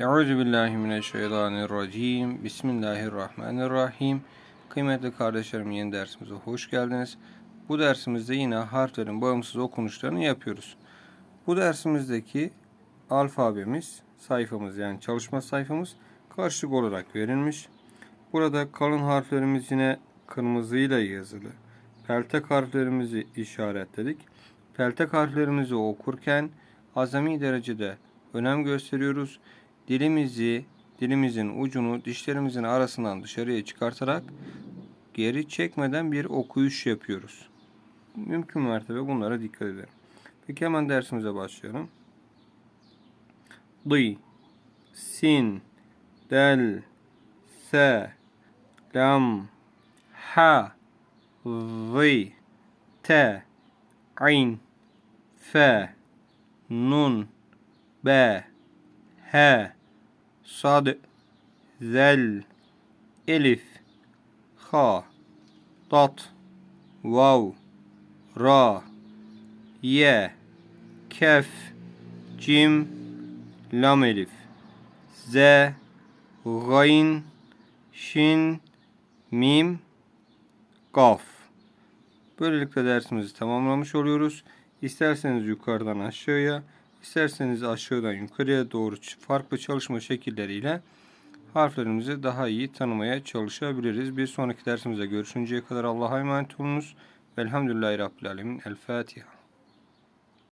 Euzu billahi mineşşeytanirracim. Bismillahirrahmanirrahim. Kıymetli kardeşlerim yeni dersimize hoş geldiniz. Bu dersimizde yine harflerin bağımsız okunuşlarını yapıyoruz. Bu dersimizdeki alfabemiz, sayfamız yani çalışma sayfamız karışık olarak verilmiş. Burada kalın harflerimiz yine kırmızıyla yazılı. Peltek harflerimizi işaretledik. Peltek harflerimizi okurken azami derecede önem gösteriyoruz. Dilimizi, dilimizin ucunu dişlerimizin arasından dışarıya çıkartarak geri çekmeden bir okuyuş yapıyoruz. Mümkün mertebe bunlara dikkat edelim. Peki hemen dersimize başlayalım. Dı, sin, del, se, lam, ha, vi, te, ayn, fe, nun, be, he, sad, zel, elif, ha, tat, vav, ra, ye, kef, cim, lam elif, z, gayn, şin, mim, kaf. Böylelikle dersimizi tamamlamış oluyoruz. İsterseniz yukarıdan aşağıya, isterseniz aşağıdan yukarıya doğru farklı çalışma şekilleriyle harflerimizi daha iyi tanımaya çalışabiliriz. Bir sonraki dersimizde görüşünceye kadar Allah'a emanet olunuz. Velhamdülillahi Rabbil Alemin. El Fatiha.